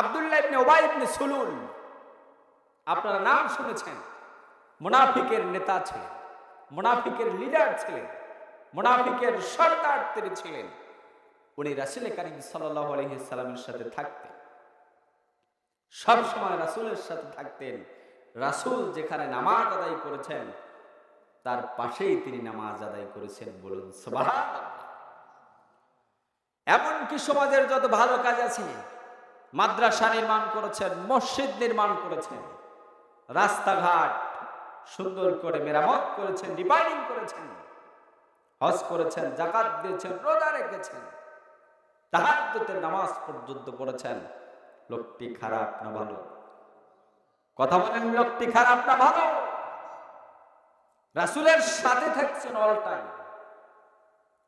আব্দুল্লাহ ইবনে ওবাই ইবনে সুলুল। আপনারা নাম শুনেছেন। মুনাফিকের নেতা ছিলেন, মুনাফিকের লিডার ছিলেন, মুনাফিকের সর্দার তিনি ছিলেন। উনি রাসুল কারিম সাল্লাহ সাথে থাকতেন। সব সময় রাসুলের সাথে থাকতেন। রাসুল যেখানে নামাজ আদায় করেছেন, তার পাশেই তিনি নামাজ আদায় করেছেন বলুন। এমনকি সমাজের যত ভালো কাজ আছে মাদ্রাসা নির্মাণ করেছেন, মসজিদ নির্মাণ করেছেন, রাস্তাঘাট সুন্দর করে মেরামত করেছেন রিপাইরিং করেছেন, হজ করেছেন, জাকাত দিয়েছেন, রোজা রেখেছেন, তাহাজ্জুদের নামাজ পর্যন্ত পড়েছেন। লোকটি খারাপ না ভালো? কথা বলেন, লোকটি খারাপ না ভালো? রাসুলের সাথে থাকছেন অল টাইম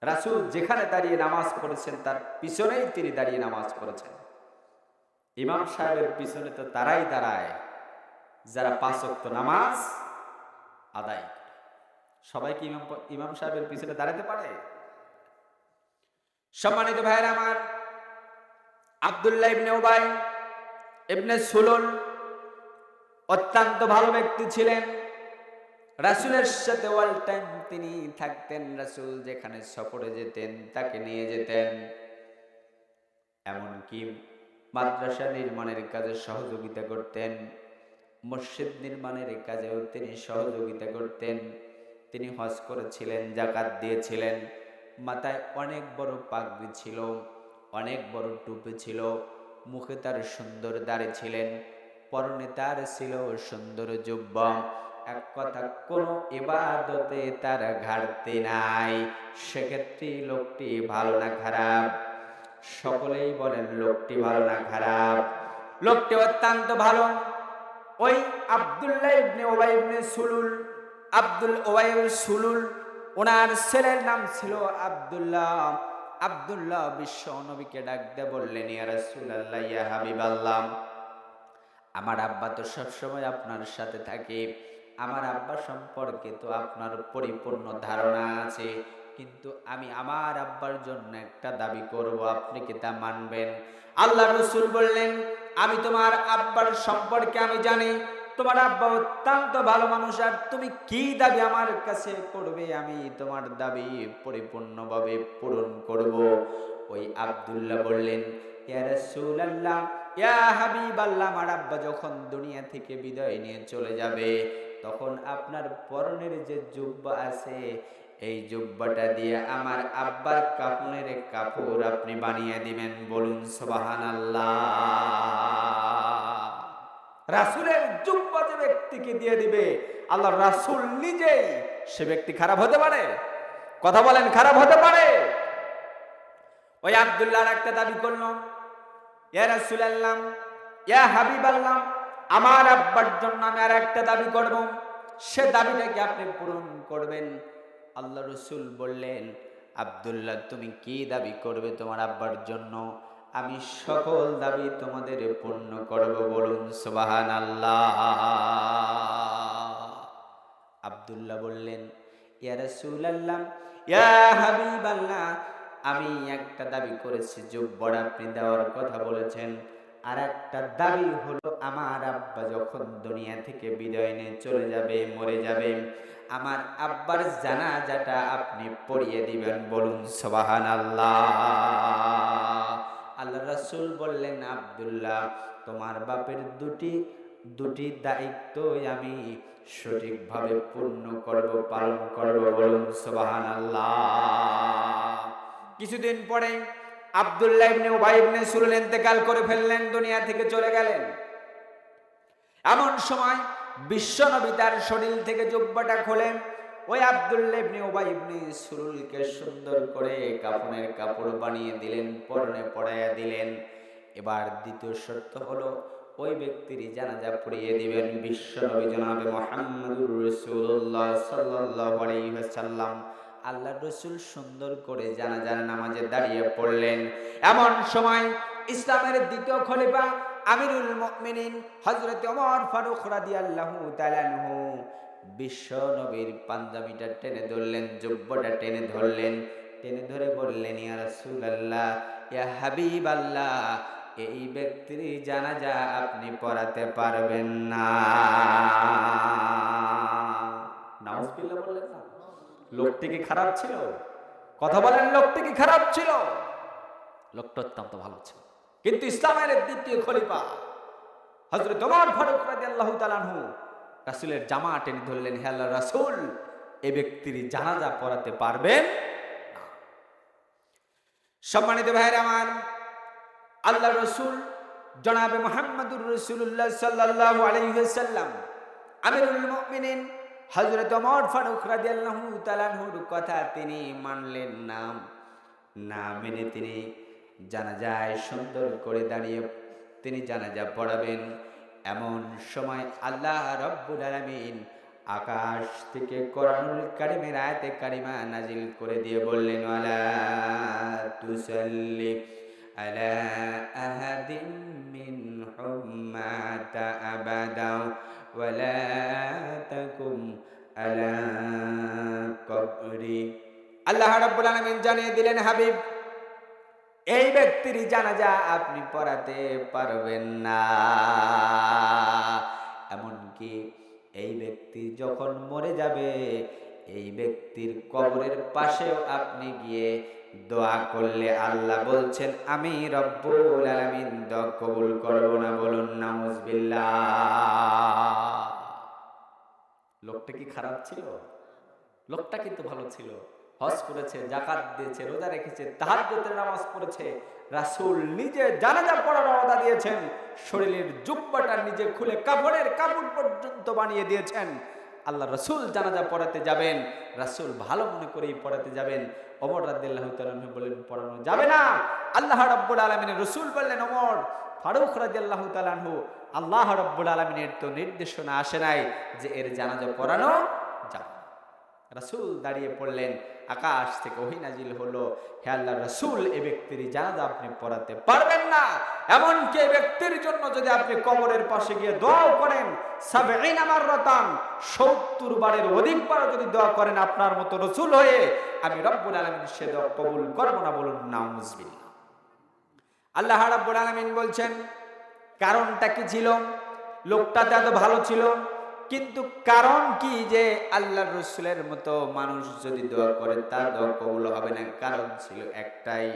রাসূল যেখানে দাঁড়িয়ে নামাজ পড়েছেন, তার পিছনেই তিনি দাঁড়িয়ে নামাজ পড়েছেন। ইমাম সাহেবের পিছনে তো তারাই দাঁড়ায়, যারা পাঁচ ওয়াক্ত নামাজ আদায় সবাই কি ইমাম ইমাম সাহেবের পিছনে দাঁড়াতে পারে? সম্মানিত ভাইয়ের আমার, আব্দুল্লাহ ইবনে উবাই ইবনে সুলুল অত্যন্ত ভালো ব্যক্তি ছিলেন। রাসূলের সাথে অল টাইম তিনি থাকতেন, রাসূল যেখানে সফরে যেতেন তাকে নিয়ে যেতেন। এমনকি মাদ্রাসা নির্মাণের কাজে সহযোগিতা করতেন। মসজিদ নির্মাণের কাজেও তিনি সহযোগিতা করতেন। তিনি হজ করেছিলেন, জাকাত দিয়েছিলেন। মাথায় অনেক বড় পাগড়ি ছিল, অনেক বড় টুপি ছিল। মুখে তার সুন্দর দাড়ি ছিলেন, পরনে তার ছিল সুন্দর জুব্ব। এক কথা, কোনো ইবাদতে তার ঘাটতি নাই। সেক্ষেত্রে লোকটি ভালো না খারাপ। সকলেই বলেন, লোকটি ভালো না খারাপ? লোকটি অত্যন্ত ভালো। ওই আব্দুল্লাহ ইবনে ওবাই ইবনে সুলুল। আব্দুল ওবাই সুলুল। ওনার ছেলের নাম ছিল আব্দুল্লাহ। আব্দুল্লাহ বিশ্ব নবীকে ডাক দিয়ে বললেন, ইয়া রাসূলুল্লাহ, ইয়া হাবিবাল্লাহ। আমার আব্বা তো সবসময় আপনার সাথে থাকে। আমার আব্বা সম্পর্কে তো আপনার পরিপূর্ণ ধারণা আছে। কিন্তু আমি আমার আব্বার জন্য একটা দাবি করব, আপনি কি তা মানবেন? আল্লাহ রসুল বললেন, আমি তোমার আব্বার সম্পর্কে আমি জানি, তোমার আব্বা অত্যন্ত ভালো মানুষ, আর তুমি কি দাবি আমার কাছে করবে, আমি তোমার দাবি পরিপূর্ণভাবে পূরণ করব। ওই আব্দুল্লাহ বললেন আমার আব্বা যখন দুনিয়া থেকে বিদায় নিয়ে চলে যাবে, তখন আপনার পরনের যে জুব্বা আছে এই জুব্বাটা দিয়ে আমার আব্বার কাপড়ের কাপড় আপনি বানিয়ে দিবেন, বলুন সোবাহান রাসুলের জুব্বা যে ব্যক্তিকে দিয়ে দিবে আল্লাহ রাসুল নিজেই সে ব্যক্তি খারাপ হতে পারে। কথা বলেন, খারাপ হতে পারে। ওই আব্দুল্লাহ একটা দাবি করলাম ইয়া রাসুল আল্লাহ ইয়া হাবিব আল্লাহ আমার আব্বার জন্য আমি আর একটা দাবি করব। সে দাবিটাকে আপনি পূরণ করবেন। আল্লাহ রসুল বললেন, আব্দুল্লাহ, তুমি কি দাবি করবে তোমার আব্বার জন্য? আমি সকল দাবি তোমাদের পূর্ণ করব, বলুন সুবাহান আল্লাহ আব্দুল্লাহ বললেন, ইয়া রাসূল আল্লাহ ইয়া হাবিব আল্লাহ আমি একটা দাবি করেছি, জুব্বর আপনি দেওয়ার কথা বলেছেন। আর একটা দাবি হলো, আমার আব্বা যখন দুনিয়া থেকে বিদায় নিয়ে চলে যাবে, মরে যাবে আমার আব্বার জানা জানাজাটা আপনি পড়িয়ে দিবেন, বলুন সবাহান আল্লাহ আল্লাহ রাসূল বললেন, আব্দুল্লাহ, তোমার বাপের দুটি দুটি দায়িত্বই আমি সঠিকভাবে পূর্ণ করব, পালন করব, বলুন সবাহান আল্লাহ কিছুদিন পরে আব্দুল্লাহ ইবনে উবাই ইবনে সুলুল ইন্তেকাল করে ফেললেন, দুনিয়া থেকে চলে গেলেন। এমন সময় বিশ্বনবী তার শরীর থেকে জুব্বাটা খোলেন ওই আব্দুল্লাহ ইবনে উবাই ইবনে সুলুলকে সুন্দর করে কাপড়ের কাপড় বানিয়ে দিলেন, পরনে পড়াইয়া দিলেন। এবার দ্বিতীয় শর্ত হলো ওই ব্যক্তির জানাজা পড়িয়ে দিবেন বিশ্বনবী জনাবে মুহাম্মদুর রাসূলুল্লাহ সাল্লাল্লাহু আলাইহি ওয়াসাল্লাম। আল্লাহ রসুল সুন্দর করে জানাজার নামাজে দাঁড়িয়ে পড়লেন। এমন সময় ইসলামের দ্বিতীয় খলিফা আমিরুল মুমিনিন হযরত ওমর ফারুক রাদিয়াল্লাহু তাআলা বিশ্ব নবীর পাঞ্জাবিটা টেনে ধরলেন, জুব্বটা টেনে ধরলেন, টেনে ধরে বললেন, ইয়া রাসূলুল্লাহ, ইয়া হাবিবাল্লাহ, এই ব্যক্তির জানাজা আপনি পড়াতে পারবেন না। নাউজুবিল্লাহ না। লোকটি কি খারাপ ছিল? কথা বলেন, লোকটি কি খারাপ ছিল? লোকটা অত্যন্ত ভালো ছিল। কিন্তু ইসলামের দ্বিতীয় খলিফা হজরত ওমর ফারুক রাদিয়াল্লাহু তাআলা আনহু রাসূলের জামা টেনে ধরলেন, হে আল্লাহর রাসূল এই ব্যক্তির জানাজা পড়াতে পারবেন। সম্মানিত ভাইয়ের আমার আল্লাহ রসুল জনাবে মোহাম্মদুর রসুল্লাহ সাল্লাল্লাহু আলাইহি ওয়াসাল্লাম, আমিরুল মুমিনিন হযরত ওমর ফারুক রাদিয়াল্লাহু তাআলা আনহুর কথা তিনি মানলেন নাম না মেনে তিনি জানাজায় সুন্দর করে দাঁড়িয়ে তিনি জানাজা পড়াবেন। এমন সময় আল্লাহ রব্বুল আলামিন আকাশ থেকে কোরআনুল কারিমের আয়াতে কারিমা নাজিল করে দিয়ে বললেন ওয়ালা তুসাল্লি আলা আহাদিন মিনহুম মাতা আবাদা ওয়ালা তাকুম আলা কবরি। আল্লাহ রাব্বুল আলামিন জানিয়ে দিলেন, হাবিব এই ব্যক্তির জানাজা আপনি পড়াতে পারবেন না। এমনকি এই ব্যক্তি যখন মরে যাবে, এই ব্যক্তির কবরের পাশেও আপনি গিয়ে দোয়া করলে আল্লাহ বলছেন, আমি রব্বুল আলামিন দোয়া কবুল করব না। বলুন, নাউজুবিল্লাহ। লোকটা কি খারাপ ছিল? লোকটা কিন্তু ভালো ছিল। হজ করেছে, জাকাত দিয়েছে, রোজা রেখেছে, তাহাজ্জুদের নামাজ পড়েছে, রাসূল নিজে জানাজা পড়ার ওয়াদা দিয়েছেন, শরীরের জুব্বাটা নিজে খুলে কাপড়ের কাপড় পর্যন্ত বানিয়ে দিয়েছেন। আল্লাহ রসুল জানাজা পড়াতে যাবেন, রাসূল ভালো মনে করেই পড়াতে যাবেন। ওমর রাদিয়াল্লাহু তাআলা বললেন পড়ানো যাবে না। আল্লাহ রাব্বুল আলামিনের রসুল বললেন, ওমর, ফারুক রাদিয়াল্লাহু তাআলা আনহু, আল্লাহ রাব্বুল আলামিনের তো নির্দেশনা আসে নাই যে এর জানাজা পড়ানো যাবে। রাসূল দাঁড়িয়ে পড়লেন। আকাশ থেকে ওহি নাজিল হলো। হে আল্লাহ রাসূল এই ব্যক্তির জানাজা আপনি পড়াতে পারবেন না। এমনকি এই ব্যক্তির জন্য যদি আপনি কবরের পাশে গিয়ে দোয়াও করেন, সাবঈন আমার রতান সত্তর বারের অধিকবার যদি দোয়া করেন আপনার মতো রসুল হয়ে, আমি রব্বুল আলামিন সে দোয়া কবুল করব না বলুন, নাউজুবিল্লাহ। আল্লাহ রাব্বুল আলামিন বলছেন, কারণটা কি ছিল? লোকটা তো এত ভালো ছিল? কিন্তু কারণ কি যে আল্লাহ রসুলের মতো মানুষ যদি দোয়া করে, তার দোয়া কবুল হবে না। কারণ ছিল একটাই,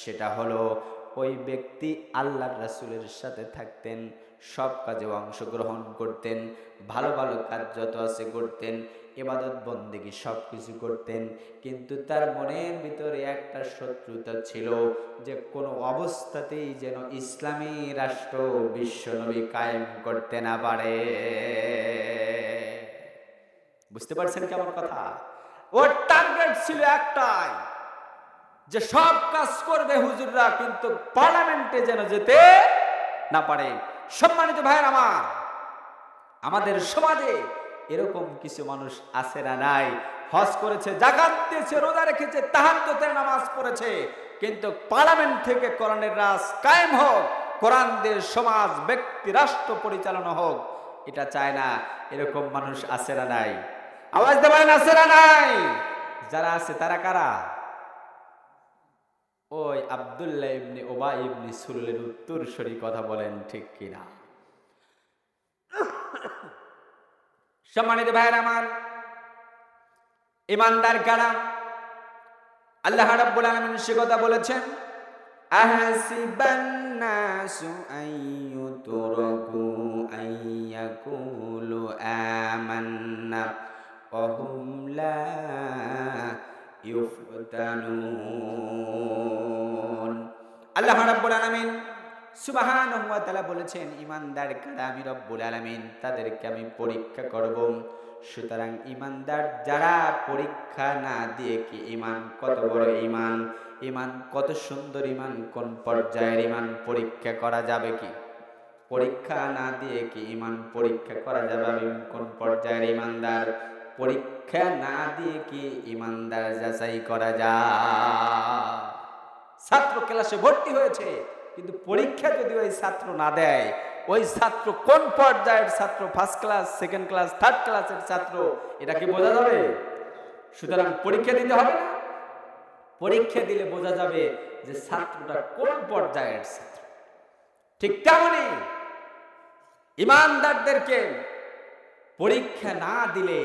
সেটা হলো ওই ব্যক্তি আল্লাহর রাসূলের সাথে থাকতেন, সব কাজে অংশগ্রহণ করতেন, ভালো ভালো কাজ যত আছে করতেন এবাদত বন্দেগী সব কিছু করতেন। কিন্তু তার মনের ভিতরে একটা শত্রুতা ছিল যে কোনো অবস্থাতেই যেন ইসলামী রাষ্ট্র বিশ্বনবী কায়েম করতে না পারে। বুঝতে পারছেন কি আমার কথা? ওর টার্গেট ছিল একটাই, যে সব কাজ করবে হুজুররা, কিন্তু পার্লামেন্টে যেন যেতে না পারে। সম্মানিত ভাইয়ের আমার, আমাদের সমাজে এরকম কিছু মানুষ আছে না নাই। হজ করেছে, জাকাত দিয়েছে, রোজা রেখেছে, তাহাজ্জুদের নামাজ পড়েছে। কিন্তু পার্লামেন্ট থেকে কোরআনের রাজ কায়েম হোক কোরআন দিয়ে সমাজ, ব্যক্তি, রাষ্ট্র পরিচালনা হোক, এটা চায় না। এরকম মানুষ আছে না নাই। আওয়াজ দেবেন আছে না নাই। যারা আছে, তারা কারা? ওই আব্দুল্লাহ ইবনি ওবা ইবনি সুলের উত্তর সরি কথা বলেন ঠিক কিনা? সম্মানিত ভাইয়ের আমার, ইমানদার কারা? আল্লাহ রাব্বুল আলামিন সে কথা বলেছেন আহাসিবান নাসু আইয়াকুলু আমান্না। হুম লা ইউফতানুন আল্লাহ রাব্বুল আলামিন সুবহানাহু ওয়া তাআলা বলেছেন, ইমানদার কারা আমি রব্বুল আলামিন? তাদেরকে আমি পরীক্ষা করব। সুতরাং ইমানদার যারা পরীক্ষা না দিয়ে কি ইমান কত বড় ইমান ইমান কত সুন্দর ইমান কোন পর্যায়ের ইমান পরীক্ষা করা যাবে কি? পরীক্ষা না দিয়ে কি ইমান পরীক্ষা করা যাবে? আমি কোন পর্যায়ের ইমানদার পরীক্ষা না দিয়ে কি ইমানদার যাচাই করা যায়? ছাত্র ক্লাসে ভর্তি হয়েছে, কিন্তু পরীক্ষা যদি ওই ছাত্র না দেয়, ওই ছাত্র কোন পর্যায়ের ছাত্র? First class second class third ক্লাসের ছাত্র? এটা কি বোঝা যাবে? সুতরাং পরীক্ষা দিতে হবে না। পরীক্ষা দিলে বোঝা যাবে যে ছাত্রটা কোন পর্যায়ের ছাত্র। ঠিক তেমনি ইমানদারদেরকে পরীক্ষা না দিলে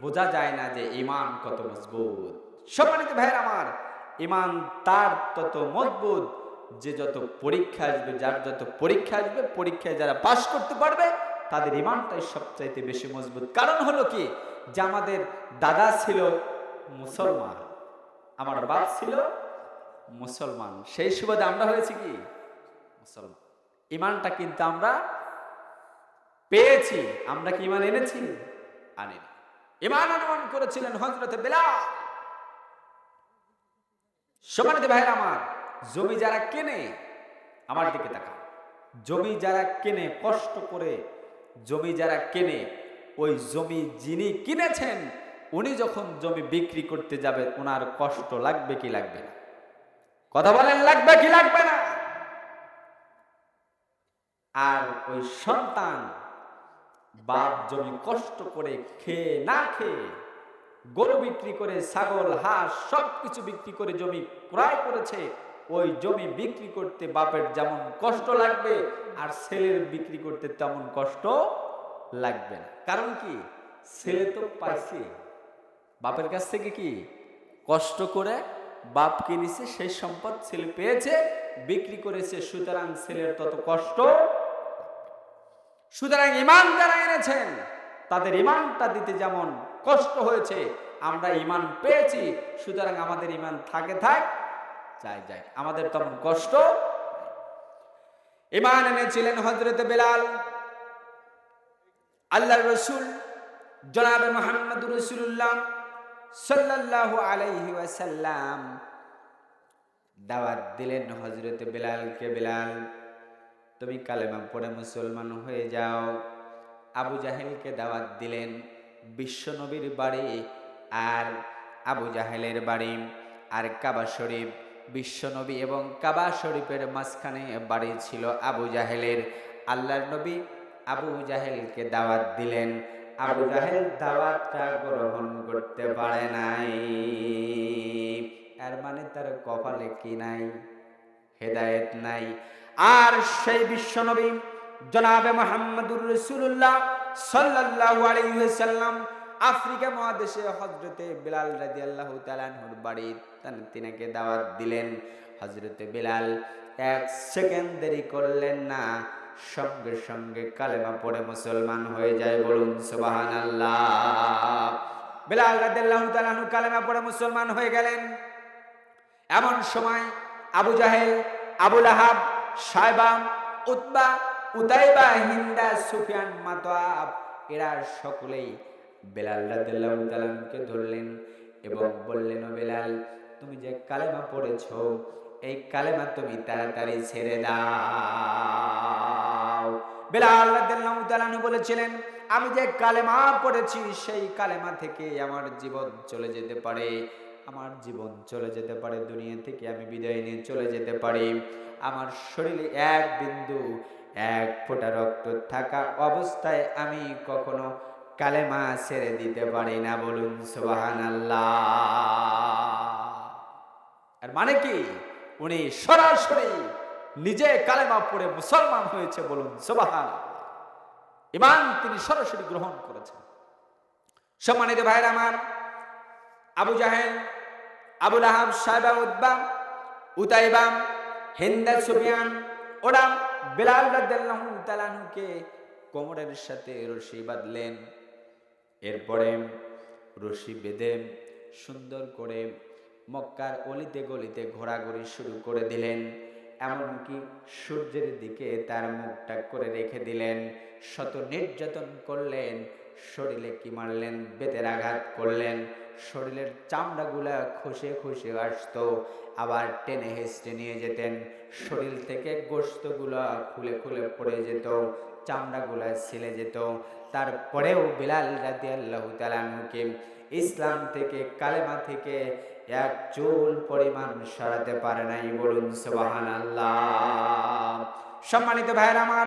বোঝা যায় না যে ইমান কত মজবুত। সম্মানিত ভাইয়ের আমার ইমান তার তত মজবুত যে যত পরীক্ষা আসবে, যার যত পরীক্ষা আসবে, পরীক্ষায় যারা পাশ করতে পারবে, তাদের ইমানটাই সবচাইতে বেশি মজবুত। কারণ হলো কি? যে আমাদের দাদা ছিল মুসলমান, আমার বাপ ছিল মুসলমান। সেই সুবাদে আমরা হয়েছি কি? মুসলমান। ইমানটা কিন্তু আমরা পেয়েছি, আমরা কি ইমান এনেছি? আনিনি। ইমান আনয়ন করেছিলেন হজরতে বেলাল। সমানিত ভাইয়ের আমার, জমি যারা কেনে, আমার দিকে তাকা জমি যারা কেনে, কষ্ট করে জমি যারা কেনে, ওই জমি যিনি কিনেছেন, উনি যখন জমি বিক্রি করতে যাবে ওনার কষ্ট লাগবে কি লাগবে না? কথা বলেন, লাগবে কি লাগবে না? আর ওই সন্তান বাপ জমি কষ্ট করে খেয়ে না খেয়ে গরু বিক্রি করে, ছাগল, হাঁস সব কিছু বিক্রি করে জমি ক্রয় করেছে, ওই জমি বিক্রি করতে বাপের যেমন কষ্ট লাগবে আর ছেলের বিক্রি করতে তেমন কষ্ট লাগবে না। কারণ কি? ছেলে তো পাইছে। বাপের কাছ থেকে কি? কষ্ট করে বাপ কিনেছে, সেই সম্পদ ছেলে পেয়েছে, বিক্রি করেছে, সুতরাং ছেলের তত কষ্ট সুতরাং ইমান যারা এনেছেন, তাদের ইমানটা দিতে যেমন কষ্ট হয়েছে, আমরা ইমান পেয়েছি, সুতরাং আমাদের ইমান থাকে, থাক যাই যাই আমাদের তেমন কষ্ট ইমান এনেছিলেন হজরত বেলাল আল্লাহ রসুল, জনাবে মোহাম্মদ রসুল্লাহ সাল্লাল্লাহু আলাইহি ওয়াসাল্লাম দাওয়াত দিলেন হজরত বেলালকে। বেলাল তুমি কালেমা পড়ে মুসলমান হয়ে যাও। আবু জাহেলকে দাওয়াত দিলেন বিশ্বনবীর বাড়ি আর আবু জাহেলের বাড়ি আর কাবা শরীফ। বিশ্বনবী এবং কাবা শরীফের মাঝখানে বাড়ি ছিল আবু জাহেলের। আল্লাহর নবী আবু জাহেলকে দাওয়াত দিলেন। আবু জাহেল দাওয়াতটা গ্রহণ করতে পারে নাই। এর মানে তার কপালে কি নাই? হেদায়েত নাই। আর সেই বিশ্বনবী জনাবে মোহাম্মদুর রসুল্লাহ সাল্লাল্লাহু আলাইহি ওয়াসাল্লাম আফ্রিকা মহাদেশে হজরতে বিলাল রাদিয়াল্লাহু তাআলার বাড়ি তিনাকে দাওয়াত দিলেন। হজরতে বিলাল এক সেকেন্ড দেরি করলেন না, সঙ্গে সঙ্গে কালেমা পড়ে মুসলমান হয়ে যায় বলুন সুবহানাল্লাহ। বিলাল রাদিয়াল্লাহু তাআলা কালেমা পড়ে মুসলমান হয়ে গেলেন। এমন সময় আবু জাহেল আবুল আহাব Shaiba Utba, Utaiba, Hind, Sufyan Matab এরা সকলেই বেলাল রাদিয়াল্লাহু তাআলাকে ধরলেন এবং বললেন, ও বেলাল, তুমি যে কালেমা পড়েছো, এই কালেমা তুমি তাড়াতাড়ি ছেড়ে দাও। বেলাল রাদিয়াল্লাহু তাআলা বলেছিলেন, আমি যে কালেমা পড়েছি, সেই কালেমা থেকে আমার জীবন চলে যেতে পারে। আমার জীবন চলে যেতে পারে, দুনিয়া থেকে আমি বিদায় নিয়ে চলে যেতে পারি। আমার শরীরে এক বিন্দু, এক ফোঁটা রক্ত থাকা অবস্থায় আমি কখনো কালেমা ছেড়ে দিতে পারি না, বলুন সোবাহান আর মানে কি? উনি সরাসরি নিজে কালেমা পড়ে মুসলমান হয়েছে, বলুন সোবাহান ইমান তিনি সরাসরি গ্রহণ করেছেন। সম্মানিত ভাইয়ের আমার, আবু জাহেল আবুল আহাব সাহেবা উদ্বাম উতাইবাম হিন্দা সুফিয়ান, ওরা বেলাল তাআলাকে কোমরের সাথে রশি বাঁধলেন। এরপরে রশি বেঁধে সুন্দর করে মক্কার অলিতে গলিতে ঘোরাঘুরি শুরু করে দিলেন, এমনকি সূর্যের দিকে তার মুখটা করে রেখে দিলেন। শত নির্যাতন করলেন, শরীরে কি মারলেন, বেতের আঘাত করলেন শরীরের চামড়াগুলা খসে খসে আসতো। আবার টেনে হেসটে নিয়ে যেতেন। শরীর থেকে গোস্তগুলা খুলে খুলে পড়ে যেত, চামড়াগুলা ছিলে যেত। তারপরেও বিলাল রাতি আল্লাহ তালানুকে ইসলাম থেকে, কালেমা থেকে এক চুল পরিমাণ সরাতে পারে নাই বলুন সুবাহান আল্লাহ সম্মানিত ভাইয়ের, আমার